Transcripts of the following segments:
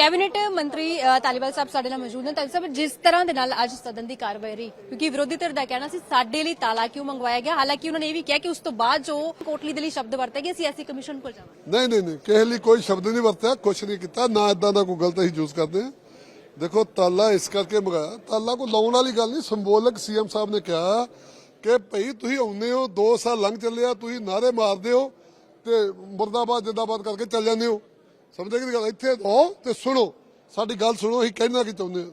Cabinet ਮੰਤਰੀ ਅ, ਸਾਹਿਬ ਸਾਡੇ ਨਾਲ ਮੌਜੂਦ ਨੇ। ਧਾਲੀਵਾਲ ਸਾਹਿਬ ਜਿਸ ਤਰ੍ਹਾਂ ਦੇ ਨਾਲ ਅੱਜ ਸਦਨ ਦੀ ਕਾਰਵਾਈ ਰਹੀ ਕਿਉਂਕਿ ਵਿਰੋਧੀ ਧਿਰ ਦਾ ਕਹਿਣਾ ਸੀ ਸਾਡੇ ਲਈ ਤਾਲਾ ਕਿਉਂ ਮੰਗਵਾਇਆ ਗਿਆ? ਹਾਲਾਂਕਿ ਉਹਨਾਂ ਨੇ ਇਹ ਵੀ ਕਿਹਾ ਕਿ ਉਸ ਤੋਂ ਬਾਅਦ ਜੋ ਕੋਟਲੀ ਦੇ ਲਈ ਸ਼ਬਦ ਵਰਤੇ ਗਏ ਸਿਆਸੀ ਕਮਿਸ਼ਨ ਕੋਲ ਜਾਵਾਂਗੇ। ਨਹੀਂ ਨਹੀਂ ਨਹੀਂ ਕਿਸੇ ਲਈ ਕੋਈ ਸ਼ਬਦ ਨਹੀਂ ਵਰਤਿਆ ਕੁਛ ਨਹੀਂ ਕੀਤਾ ਨਾ ਇਦਾਂ ਦਾ ਕੋਈ ਗਲਤ ਅਸੀਂ ਯੂਜ਼ ਕਰਦੇ ਹਾਂ। ਦੇਖੋ ਤਾਲਾ ਇਸ ਕਰਕੇ ਮੰਗਾਇਆ ਤਾਲਾ ਕੋਈ ਲਾਉਣ ਵਾਲੀ ਗੱਲ ਨਹੀਂ ਸੰਬੋਲਕ ਸੀਐਮ ਸਾਹਿਬ ਨੇ ਕਿਹਾ ਕਿ ਭਈ ਤੁਸੀਂ ਆਉਂਦੇ ਹੋ 2 ਸਾਲ ਲੰਘ ਚੱਲਿਆ ਤੁਸੀਂ ਨਾਰੇ ਮਾਰਦੇ ਹੋ ਤੇ ਮੁਰਦਾਬਾਦ ਜਿੰਦਾਬਾਦ ਕਰਕੇ ਚੱਲ ਜਾਂਦੇ ਹੋ। ਸਮਝੇ ਕਿ ਗੱਲ ਇੱਥੇ ਆਓ ਤੇ ਸੁਣੋ। ਸਾਡੀ ਗੱਲ ਸੁਣੋ ਅਸੀਂ ਕਹਿਣਾ ਕੀ ਚਾਹੁੰਦੇ ਹਾਂ।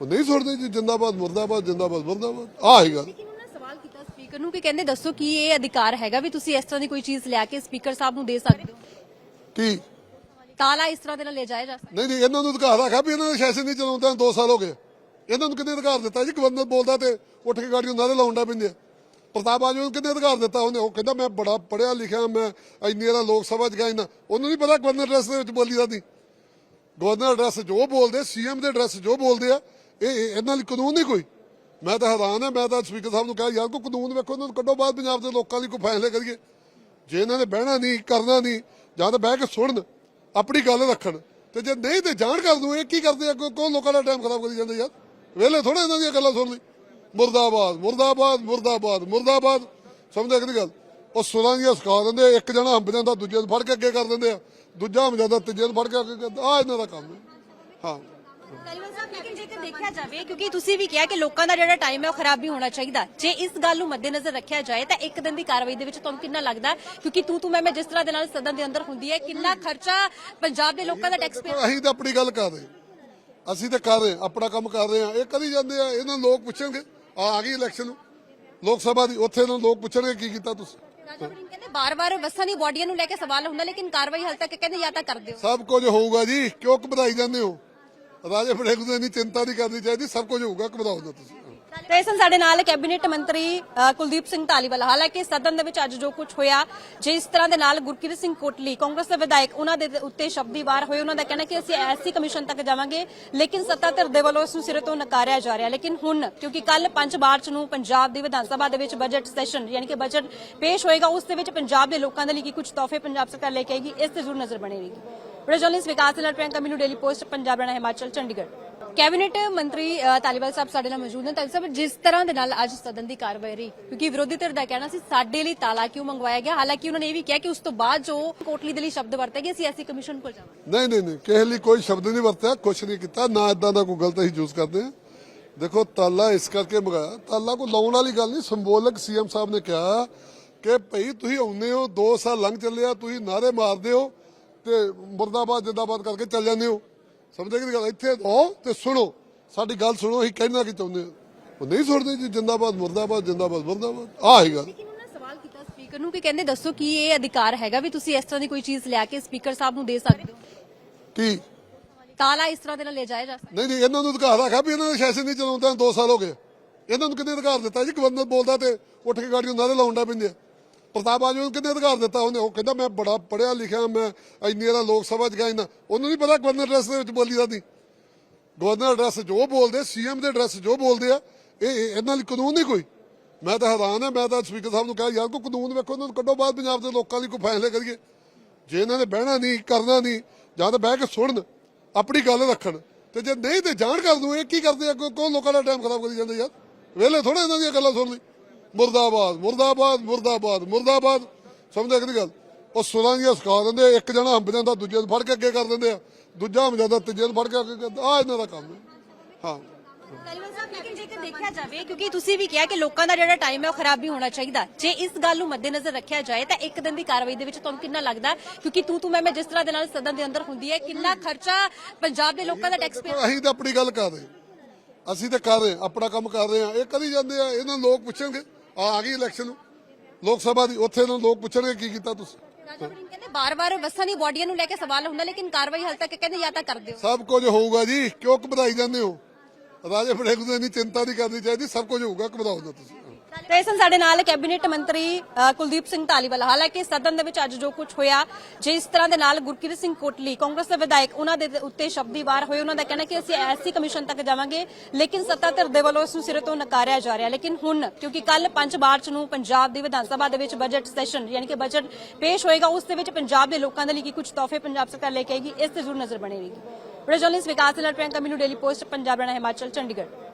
ਉਹ ਨਹੀਂ ਸੁਣਦੇ ਜੀ ਜਿੰਦਾਬਾਦ ਮੁਰਦਾਬਾਦ ਜਿੰਦਾਬਾਦ ਮੁਰਦਾਬਾਦ। ਆਹ ਹੀ ਗੱਲ। ਲੇਕਿਨ ਉਹਨਾਂ ਨੇ ਸਵਾਲ ਕੀਤਾ ਸਪੀਕਰ ਨੂੰ ਕਿ ਕਹਿੰਦੇ ਦੱਸੋ ਕੀ ਇਹ ਅਧਿਕਾਰ ਹੈਗਾ ਵੀ ਤੁਸੀਂ ਇਸ ਤਰ੍ਹਾਂ ਦੀ ਕੋਈ ਚੀਜ਼ ਲਿਆ ਕੇ ਸਪੀਕਰ ਸਾਹਿਬ ਨੂੰ ਦੇ ਸਕਦੇ ਹੋ? ਕੀ? ਤਾਲਾ ਇਸ ਤਰ੍ਹਾਂ ਦੇ ਨਾਲ ਲੈ ਜਾਇਆ ਜਾ ਸਕਦਾ। ਨਹੀਂ ਨਹੀਂ ਇਹਨਾਂ ਨੂੰ ਅਧਿਕਾਰ ਹੈਗਾ ਵੀ ਇਹਨਾਂ ਨੇ ਸੈਸ਼ਨ ਨਹੀਂ ਚਲਾਉਂਦਾ 2 ਸਾਲ ਹੋ ਗਏ। ਇਹਨਾਂ ਨੂੰ ਕਿੰਨੇ ਅਧਿਕਾਰ ਦਿੱਤਾ ਜੀ? ਗਵਰਨਰ ਬੋਲਦਾ ਤੇ ਉੱਠ ਕੇ ਗਾੜੀ ਨਾਰੇ ਲਾਉਂਦਾ ਪੈਂਦੇ ਆ। ਪ੍ਰਤਾਪ ਬਾਜਵਾ ਨੂੰ ਕਿੰਨੇ ਅਧਿਕਾਰ ਦਿੱਤਾ? ਉਹਨੇ ਉਹ ਕਹਿੰਦਾ, ਮੈਂ ਬੜਾ ਪੜਿਆ ਲਿਖਿਆ, ਮੈਂ ਇੰਨੀ ਵਾਰ ਲੋਕ ਸਭਾ ਚ ਗਿਆ ਇੰਨਾ ਉਹਨੂੰ ਨਹੀਂ ਪਤਾ ਗਵਰਨਰ ਐਡਰੈਸ ਦੇ ਵਿੱਚ ਬੋਲੀ ਜਾਂਦੀ? ਗਵਰਨਰ ਐਡਰੈਸ ਜੋ ਬੋਲਦੇ ਸੀਐਮ ਦੇ ਐਡਰੈਸ ਜੋ ਬੋਲਦੇ ਆ, ਇਹ ਇਹਨਾਂ ਲਈ ਕਾਨੂੰਨ ਨਹੀਂ ਕੋਈ। ਮੈਂ ਤਾਂ ਹੈਰਾਨ ਆ ਮੈਂ ਤਾਂ ਸਪੀਕਰ ਸਾਹਿਬ ਨੂੰ ਕਿਹਾ, ਯਾਰ, ਕੋਈ ਕਾਨੂੰਨ ਵੇਖੋ, ਇਹਨਾਂ ਨੂੰ ਕੱਢੋ ਬਾਅਦ ਪੰਜਾਬ ਦੇ ਲੋਕਾਂ ਲਈ ਕੋਈ ਫੈਸਲੇ ਕਰੀਏ। ਜੇ ਇਹਨਾਂ ਨੇ ਬਹਿਣਾ ਨਹੀਂ ਕਰਨਾ ਨਹੀਂ ਜਾਂ ਤਾਂ ਬਹਿ ਕੇ ਸੁਣਨ, ਆਪਣੀ ਗੱਲ ਰੱਖਣ। ਤੇ ਜੇ ਨਹੀਂ ਤੇ ਜਾਣ ਕਰ ਦੂ ਇਹ ਕੀ ਕਰਦੇ ਆ? ਕੋ ਲੋਕਾਂ ਦਾ ਟਾਈਮ ਖਰਾਬ ਕਰੀ ਜਾਂਦੇ ਯਾਰ? ਵੇਲੇ ਥੋੜਾ ਇਹਨਾਂ ਦੀਆਂ ਗੱਲਾਂ ਸੁਣ ਲਈ। ਮੁਰਦਾਬਾਦ ਮੁਰਦਾਬਾਦ ਮੁਰਦਾਬਾਦ ਮੁਰਦਾਬਾਦ। ਸਮਝਿਆ ਕਿ ਗੱਲ? ਉਹ ਸੁਰਾਂ ਦੀਆਂ ਸਿਖਾ ਦਿੰਦੇ ਇੱਕ ਜਣਾ ਹੰਬ ਜਾਂਦਾ ਦੂਜੇ ਨੂੰ ਫੜ ਕੇ ਅੱਗੇ ਕਰ ਦਿੰਦੇ ਆ। ਦੂਜਾ ਹੰਬ ਜਾਂਦਾ ਤੀਜੇ ਨੂੰ ਫੜ ਕੇ ਅੱਗੇ ਕਰਦਾ ਆ ਇਹਨਾਂ ਦਾ ਕੰਮ ਹੈ। ਦੇਖਿਆ ਜਾਵੇ ਕਿਉਂਕਿ ਤੁਸੀਂ ਵੀ ਕਿਹਾ ਕਿ ਲੋਕਾਂ ਦਾ ਜਿਹੜਾ ਟਾਈਮ ਹੈ ਉਹ ਖਰਾਬ ਵੀ ਹੋਣਾ ਚਾਹੀਦਾ। ਜੇ ਇਸ ਗੱਲ ਨੂੰ ਮੱਦੇਨਜ਼ਰ ਰੱਖਿਆ ਜਾਏ ਤਾਂ ਇੱਕ ਦਿਨ ਦੀ ਕਾਰਵਾਈ ਦੇ ਵਿੱਚ ਤੁਹਾਨੂੰ ਕਿੰਨਾ ਲੱਗਦਾ? ਕਿਉਂਕਿ ਤੂੰ ਤੂੰ ਮੈਂ ਮੈਂ ਜਿਸ ਤਰ੍ਹਾਂ ਦੇ ਨਾਲ ਸਦਨ ਦੇ ਅੰਦਰ ਹੁੰਦੀ ਹੈ ਕਿੰਨਾ ਖਰਚਾ ਪੰਜਾਬ ਦੇ ਲੋਕਾਂ ਦਾ ਟੈਕਸ ਪੇ ਅਸੀਂ ਤਾਂ ਆਪਣੀ ਗੱਲ ਕਰ ਰਹੇ ਹਾਂ। ਅਸੀਂ ਤਾਂ ਕਰ ਰਹੇ ਹਾਂ, ਆਪਣਾ ਕੰਮ ਕਰ ਰਹੇ ਆ ਇਹ ਕਦੀ ਜਾਂਦੇ ਆ ਇਹਨਾਂ ਨੂੰ ਲੋਕ ਪੁੱਛਣਗੇ। ਆ ਗਈ ਇਲੈਕਸ਼ਨ ਲੋਕ ਸਭਾ ਦੀ ਉੱਥੇ ਨੂੰ ਲੋਕ ਪੁੱਛਣਗੇ ਕੀ ਕੀਤਾ ਤੁਸੀਂ। ਰਾਜਾ ਵੜਿੰਗ ਕਹਿੰਦੇ ਬਾਰ-ਬਾਰ ਬੱਸਾਂ ਦੀ ਬਾਡੀਆਂ ਨੂੰ ਲੈ ਕੇ ਸਵਾਲ ਹੁੰਦਾ ਲੇਕਿਨ ਕਾਰਵਾਈ ਹਾਲ ਤੱਕ ਕਹਿੰਦੇ ਜਾਂ ਤਾਂ ਕਰਦੇ ਹੋ ਸਭ ਕੁਝ ਹੋਊਗਾ ਜੀ ਕਿਉਂ ਘਬਰਾਈ ਜਾਂਦੇ ਹੋ? ਰਾਜੇ ਬੜੇਗ ਨੂੰ ਇੰਨੀ ਚਿੰਤਾ ਨਹੀਂ ਕਰਨੀ ਚਾਹੀਦੀ ਸਭ ਕੁਝ ਹੋਊਗਾ ਘਬਰਾਓ ਨਾ ਤੁਸੀਂ। ਤੇ ਇਸ ਸਾਡੇ ਨਾਲ ਕੈਬਨਿਟ ਮੰਤਰੀ ਅ, ਕੁਲਦੀਪ ਸਿੰਘ ਧਾਲੀਵਾਲ ਹਾਲਾਂਕਿ ਸਦਨ ਦੇ ਵਿੱਚ ਅੱਜ ਜੋ ਕੁਝ ਹੋਇਆ ਜਿਸ ਤਰ੍ਹਾਂ ਦੇ ਨਾਲ ਗੁਰਕੀਰਤ ਸਿੰਘ ਕੋਟਲੀ ਕਾਂਗਰਸ ਦੇ ਵਿਧਾਇਕ ਉਹਨਾਂ ਦੇ ਉੱਤੇ ਸ਼ਬਦੀ ਵਾਰ ਹੋਏ। ਉਹਨਾਂ ਦਾ ਕਹਿਣਾ ਕਿ ਅਸੀਂ ਐਸਸੀ ਕਮਿਸ਼ਨ ਤੱਕ ਜਾਵਾਂਗੇ ਲੇਕਿਨ ਸੱਤਾ ਧਿਰ ਦੇ ਵੱਲੋਂ ਇਸ ਨੂੰ ਸਿਰੇ ਤੋਂ ਨਕਾਰਿਆ ਜਾ ਰਿਹਾ। ਲੇਕਿਨ ਹੁਣ ਕਿਉਂਕਿ ਕੱਲ 5 ਮਾਰਚ ਨੂੰ ਪੰਜਾਬ ਦੀ ਵਿਧਾਨ ਸਭਾ ਦੇ ਵਿੱਚ ਬਜਟ ਸੈਸ਼ਨ ਯਾਨੀ ਕਿ ਬਜਟ ਪੇਸ਼ ਹੋਏਗਾ ਉਸ ਦੇ ਵਿੱਚ ਪੰਜਾਬ ਦੇ ਲੋਕਾਂ ਦੇ ਲਈ ਕੀ ਕੁਝ ਤੋਹਫੇ ਪੰਜਾਬ ਸਰਕਾਰ ਲੈ ਕੇ ਆਏਗੀ ਇਸ ਤੇ ਜ਼ਰੂਰ ਨਜ਼ਰ ਬਣੀ ਰਹੇਗੀ ਬੜੇ ਜਰਨਲਿਸਟ ਵਿਕਾਸ ਨਾਲ ਪ੍ਰਿਯੰਕਾ ਮੈਨੂੰ ਡੇਲੀ ਪੋਸਟ ਪੰਜਾਬ ਰਹਿਣਾ ਹਿਮਾਚਲ ਚੰਡੀਗੜ੍ਹ। ਕੈਬਨਿਟ ਮੰਤਰੀ ਤਾਲੀਵਾਲ ਸਾਹਿਬ ਸਾਡੇ ਨਾਲ ਮੌਜੂਦ ਨੇ। ਧਾਲੀਵਾਲ ਸਾਹਿਬ, ਜਿਸ ਤਰ੍ਹਾਂ ਦੇ ਨਾਲ ਅੱਜ ਸਦਨ ਦੀ ਕਾਰਵਾਈ ਰਹੀ, ਕਿਉਂਕਿ ਵਿਰੋਧੀ ਧਿਰ ਦਾ ਕਹਿਣਾ ਸੀ, ਸਾਡੇ ਲਈ ਤਾਲਾ ਕਿਉਂ ਮੰਗਵਾਇਆ ਗਿਆ? ਹਾਲਾਂਕਿ ਉਹਨਾਂ ਨੇ ਇਹ ਵੀ ਕਿਹਾ ਕਿ ਉਸ ਤੋਂ ਬਾਅਦ ਜੋ ਕੋਟਲੀ ਦੇ ਲਈ ਸ਼ਬਦ ਵਰਤੇ ਗਏ ਸਿਆਸੀ ਕਮਿਸ਼ਨ ਕੋਲ ਜਾਵਾਂਗੇ। ਨਹੀਂ ਨਹੀਂ ਨਹੀਂ, ਕਿਸੇ ਲਈ ਕੋਈ ਸ਼ਬਦ ਨਹੀਂ ਵਰਤਿਆ, ਕੁਛ ਨਹੀਂ ਕੀਤਾ, ਨਾ ਇਦਾਂ ਦਾ ਕੋਈ ਗਲਤ ਅਸੀਂ ਯੂਜ਼ ਕਰਦੇ ਹਾਂ। ਦੇਖੋ, ਤਾਲਾ ਇਸ ਕਰਕੇ ਮੰਗਾਇਆ, ਤਾਲਾ ਕੋਈ ਲਾਉਣ ਵਾਲੀ ਗੱਲ ਨਹੀਂ ਸਿੰਬੋਲਿਕ ਸੀਐਮ ਸਾਹਿਬ ਨੇ ਕਿਹਾ ਕਿ ਭਈ ਤੁਸੀਂ ਆਉਂਦੇ ਹੋ 2 ਸਾਲ ਲੰਘ ਚੱਲਿਆ, ਤੁਸੀਂ ਨਾਰੇ ਮਾਰਦੇ ਹੋ ਤੇ ਮੁਰਦਾਬਾਦ, ਜਿੰਦਾਬਾਦ ਕਰਕੇ ਚੱਲ ਜਾਂਦੇ ਹੋ। ਸਮਝੇ ਕਿ ਗੱਲ? ਇੱਥੇ ਆਓ ਤੇ ਸੁਣੋ। ਸਾਡੀ ਗੱਲ ਸੁਣੋ ਅਸੀਂ ਕਹਿਣਾ ਕੀ ਚਾਹੁੰਦੇ ਹਾਂ। ਉਹ ਨਹੀਂ ਸੁਣਦੇ ਜੀ ਜਿੰਦਾਬਾਦ ਮੁਰਦਾਬਾਦ ਜਿੰਦਾਬਾਦ ਮੁਰਦਾਬਾਦ। ਆਹ ਹੀ ਗੱਲ। ਲੇਕਿਨ ਉਹਨਾਂ ਨੇ ਸਵਾਲ ਕੀਤਾ ਸਪੀਕਰ ਨੂੰ ਕਿ ਕਹਿੰਦੇ ਦੱਸੋ ਕੀ ਇਹ ਅਧਿਕਾਰ ਹੈਗਾ ਵੀ ਤੁਸੀਂ ਇਸ ਤਰ੍ਹਾਂ ਦੀ ਕੋਈ ਚੀਜ਼ ਲਿਆ ਕੇ ਸਪੀਕਰ ਸਾਹਿਬ ਨੂੰ ਦੇ ਸਕਦੇ ਹੋ? ਕੀ? ਤਾਲਾ ਇਸ ਤਰ੍ਹਾਂ ਦੇ ਨਾਲ ਲੈ ਜਾਇਆ ਜਾ ਸਕਦਾ। ਨਹੀਂ ਨਹੀਂ ਇਹਨਾਂ ਨੂੰ ਅਧਿਕਾਰ ਹੈਗਾ ਵੀ ਇਹਨਾਂ ਨੇ ਸੈਸ਼ਨ ਨਹੀਂ ਚਲਾਉਂਦਾ 2 ਸਾਲ ਹੋ ਗਏ। ਇਹਨਾਂ ਨੂੰ ਕਿੰਨੇ ਅਧਿਕਾਰ ਦਿੱਤਾ ਜੀ? ਗਵਰਨਰ ਬੋਲਦਾ ਤੇ ਉੱਠ ਕੇ ਗਾੜੀ ਨਾਰੇ ਲਾਉਂਦਾ ਪੈਂਦੇ ਆ। ਪ੍ਰਤਾਪ ਬਾਜਵਾ ਨੂੰ ਕਿੰਨੇ ਅਧਿਕਾਰ ਦਿੱਤਾ? ਉਹਨੇ ਉਹ ਕਹਿੰਦਾ, ਮੈਂ ਬੜਾ ਪੜਿਆ ਲਿਖਿਆ, ਮੈਂ ਇੰਨੀ ਵਾਰ ਲੋਕ ਸਭਾ ਚ ਗਿਆ ਇੰਨਾ ਉਹਨੂੰ ਨਹੀਂ ਪਤਾ ਗਵਰਨਰ ਐਡਰੈਸ ਦੇ ਵਿੱਚ ਬੋਲੀ ਜਾਂਦੀ? ਗਵਰਨਰ ਐਡਰੈਸ ਜੋ ਬੋਲਦੇ ਸੀਐਮ ਦੇ ਐਡਰੈਸ ਜੋ ਬੋਲਦੇ ਆ, ਇਹ ਇਹਨਾਂ ਲਈ ਕਾਨੂੰਨ ਨਹੀਂ ਕੋਈ। ਮੈਂ ਤਾਂ ਹੈਰਾਨ ਆ ਮੈਂ ਤਾਂ ਸਪੀਕਰ ਸਾਹਿਬ ਨੂੰ ਕਿਹਾ, ਯਾਰ, ਕੋਈ ਕਾਨੂੰਨ ਵੇਖੋ ਉਹਨਾਂ ਨੂੰ ਕੱਢੋ ਬਾਅਦ ਪੰਜਾਬ ਦੇ ਲੋਕਾਂ ਲਈ ਕੋਈ ਫੈਸਲੇ ਕਰੀਏ। ਜੇ ਇਹਨਾਂ ਨੇ ਬਹਿਣਾ ਨਹੀਂ ਕਰਨਾ ਨਹੀਂ ਜਾਂ ਤਾਂ ਬਹਿ ਕੇ ਸੁਣਨ, ਆਪਣੀ ਗੱਲ ਰੱਖਣ। ਤੇ ਜੇ ਨਹੀਂ, ਤੇ ਜਾਣ ਕਰ ਦੂ ਇਹ ਕੀ ਕਰਦੇ ਆ? ਕੋ ਲੋਕਾਂ ਦਾ ਟਾਈਮ ਖਰਾਬ ਕਰੀ ਜਾਂਦੇ ਯਾਰ? ਵੇਲੇ ਥੋੜਾ ਇਹਨਾਂ ਦੀਆਂ ਗੱਲਾਂ ਸੁਣ ਲਈ। ਮੁਰਦਾਬਾਦ ਮੁਰਦਾਬਾਦ ਮੁਰਦਾਬਾਦ ਮੁਰਦਾਬਾਦ। ਸਮਝਿਆ ਕਿ ਗੱਲ? ਉਹ ਸੁਰਾਂ ਦੀਆਂ ਸਿਖਾ ਦਿੰਦੇ ਆ, ਇੱਕ ਜਣਾ ਹੰਬ ਜਾਂਦਾ ਦੂਜੇ ਨੂੰ ਫੜ ਕੇ ਅੱਗੇ ਕਰ ਦਿੰਦੇ ਆ। ਦੂਜਾ ਹੰਬ ਜਾਂਦਾ ਤੀਜੇ ਨੂੰ ਫੜ ਕੇ ਅੱਗੇ ਕਰਦਾ ਆ ਇਹਨਾਂ ਦਾ ਕੰਮ ਹੈ। ਹਾਂ। ਤਾਲੀਬਾਨ ਸਾਹਿਬ ਲੇਕਿਨ ਜੇਕਰ ਦੇਖਿਆ ਜਾਵੇ ਕਿਉਂਕਿ ਤੁਸੀਂ ਵੀ ਕਿਹਾ ਕਿ ਲੋਕਾਂ ਦਾ ਜਿਹੜਾ ਟਾਈਮ ਹੈ ਉਹ ਖਰਾਬ ਵੀ ਹੋਣਾ ਚਾਹੀਦਾ। ਜੇ ਇਸ ਗੱਲ ਨੂੰ ਮੱਦੇਨਜ਼ਰ ਰੱਖਿਆ ਜਾਏ ਤਾਂ ਇੱਕ ਦਿਨ ਦੀ ਕਾਰਵਾਈ ਦੇ ਵਿੱਚ ਤੁਹਾਨੂੰ ਕਿੰਨਾ ਲੱਗਦਾ? ਕਿਉਂਕਿ ਤੂੰ ਤੂੰ ਮੈਂ ਮੈਂ ਜਿਸ ਤਰ੍ਹਾਂ ਦੇ ਨਾਲ ਸਦਨ ਦੇ ਅੰਦਰ ਹੁੰਦੀ ਹੈ ਕਿੰਨਾ ਖਰਚਾ ਪੰਜਾਬ ਦੇ ਲੋਕਾਂ ਦਾ ਟੈਕਸ ਪੇ ਅਸੀਂ ਤਾਂ ਆਪਣੀ ਗੱਲ ਕਰ ਰਹੇ ਹਾਂ। ਅਸੀਂ ਤਾਂ ਕਰ ਰਹੇ ਹਾਂ, ਆਪਣਾ ਕੰਮ ਕਰ ਰਹੇ ਆ ਇਹ ਕਦੀ ਜਾਂਦੇ ਆ ਇਹਨਾਂ ਨੂੰ ਲੋਕ ਪੁੱਛਣਗੇ। ਆ ਆ ਗਈ ਇਲੈਕਸ਼ਨ ਲੋਕ ਸਭਾ ਦੀ ਉੱਥੇ ਨੂੰ ਲੋਕ ਪੁੱਛਣਗੇ ਕੀ ਕੀਤਾ ਤੁਸੀਂ। ਰਾਜਾ ਵੜਿੰਗ ਕਹਿੰਦੇ ਬਾਰ-ਬਾਰ ਬੱਸਾਂ ਦੀ ਬਾਡੀਆਂ ਨੂੰ ਲੈ ਕੇ ਸਵਾਲ ਹੁੰਦਾ ਲੇਕਿਨ ਕਾਰਵਾਈ ਹਾਲ ਤੱਕ ਕਹਿੰਦੇ ਜਾਂ ਤਾਂ ਕਰਦੇ ਹੋ ਸਭ ਕੁਝ ਹੋਊਗਾ ਜੀ ਕਿਉਂ ਘਬਰਾਈ ਜਾਂਦੇ ਹੋ? ਰਾਜੇ ਬੜੇਗ ਨੂੰ ਇੰਨੀ ਚਿੰਤਾ ਨਹੀਂ ਕਰਨੀ ਚਾਹੀਦੀ ਸਭ ਕੁਝ ਹੋਊਗਾ ਘਬਰਾਓ ਨਾ ਤੁਸੀਂ। ਤੇ ਇਸ ਸਾਡੇ ਨਾਲ ਕੈਬਨਿਟ ਮੰਤਰੀ ਅ, ਕੁਲਦੀਪ ਸਿੰਘ ਧਾਲੀਵਾਲ ਹਾਲਾਂਕਿ ਸਦਨ ਦੇ ਵਿੱਚ ਅੱਜ ਜੋ ਕੁਝ ਹੋਇਆ ਜਿਸ ਤਰ੍ਹਾਂ ਦੇ ਨਾਲ ਗੁਰਕੀਰਤ ਸਿੰਘ ਕੋਟਲੀ ਕਾਂਗਰਸ ਦੇ ਵਿਧਾਇਕ ਉਹਨਾਂ ਦੇ ਉੱਤੇ ਸ਼ਬਦੀ ਵਾਰ ਹੋਏ ਉਹਨਾਂ ਦਾ ਕਹਿਣਾ ਕਿ ਅਸੀਂ ਐਸਸੀ ਕਮਿਸ਼ਨ ਤੱਕ ਜਾਵਾਂਗੇ ਲੇਕਿਨ ਸੱਤਾ ਧਿਰ ਦੇ ਵੱਲੋਂ ਇਸ ਨੂੰ ਸਿਰੇ ਤੋਂ ਨਕਾਰਿਆ ਜਾ ਰਿਹਾ। ਲੇਕਿਨ ਹੁਣ ਕਿਉਂਕਿ ਕੱਲ 5 ਮਾਰਚ ਨੂੰ ਪੰਜਾਬ ਦੀ ਵਿਧਾਨ ਸਭਾ ਦੇ ਵਿੱਚ ਬਜਟ ਸੈਸ਼ਨ ਯਾਨੀ ਕਿ ਬਜਟ ਪੇਸ਼ ਹੋਏਗਾ ਉਸ ਦੇ ਵਿੱਚ ਪੰਜਾਬ ਦੇ ਲੋਕਾਂ ਦੇ ਲਈ ਕੀ ਕੁਝ ਤੋਹਫੇ ਪੰਜਾਬ ਸਰਕਾਰ ਲੈ ਕੇ ਆਏਗੀ ਇਸ ਤੇ ਜ਼ਰੂਰ ਨਜ਼ਰ ਬਣੀ ਰਹੇਗੀ ਵੀਡੀਓ ਜਰਨਲਿਸਟ ਵਿਕਾਸ ਨਾਲ ਪ੍ਰਿਯੰਕਾ ਮੈਨੂੰ ਡੇਲੀ ਪੋਸਟ ਪੰਜਾਬ ਰਹਿਣਾ ਹਿਮਾਚਲ ਚੰਡੀਗੜ੍ਹ।